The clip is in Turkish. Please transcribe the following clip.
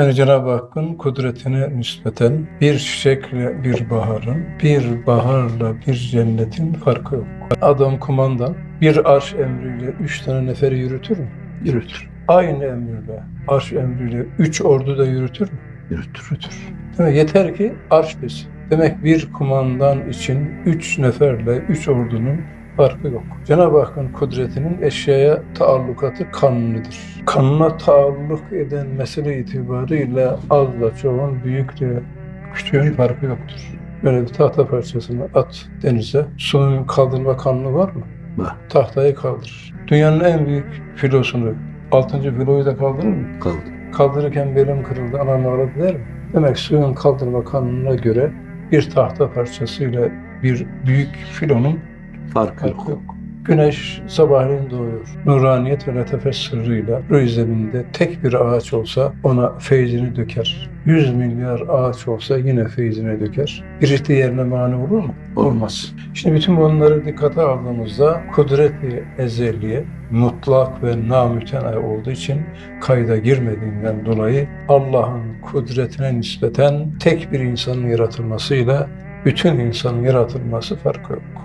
Yani Cenab-ı Hakk'ın kudretine nispeten bir çiçekle bir baharın, bir baharla bir cennetin farkı yok. Adam kumandan bir arş emriyle üç tane neferi yürütür mü? Yürütür. Aynı emriyle, arş emriyle üç ordu da yürütür mü? Yürütür. Yürütür. Demek yeter ki arş desin. Demek bir kumandan için üç neferle üç ordunun farkı yok. Cenab-ı Hakk'ın kudretinin eşyaya taallukatı kanunidir. Kanuna taalluk eden mesele itibariyle azla çoğun, büyükle küçüğün farkı yoktur. Böyle bir tahta parçasını at denize, suyun kaldırma kanunu var mı? Var. Tahtayı kaldırır. Dünyanın en büyük filosunu, altıncı filoyu da kaldırır mı? Kaldı. Kaldırırken belim kırıldı, anam ağladı der mi? Demek suyun kaldırma kanununa göre bir tahta parçasıyla bir büyük filonun Farkı yok. yok. Güneş sabahleyin doğuyor. Nuraniyet ve letafet sırrıyla ruh zeminde tek bir ağaç olsa ona feyzini döker. Yüz milyar ağaç olsa yine feyzini döker. Birisi yerine mani olur mu? Olmaz. Şimdi bütün bunları dikkate aldığımızda kudret-i ezeliye mutlak ve namütenay olduğu için kayda girmediğinden dolayı Allah'ın kudretine nispeten tek bir insanın yaratılmasıyla bütün insanın yaratılması farkı yok.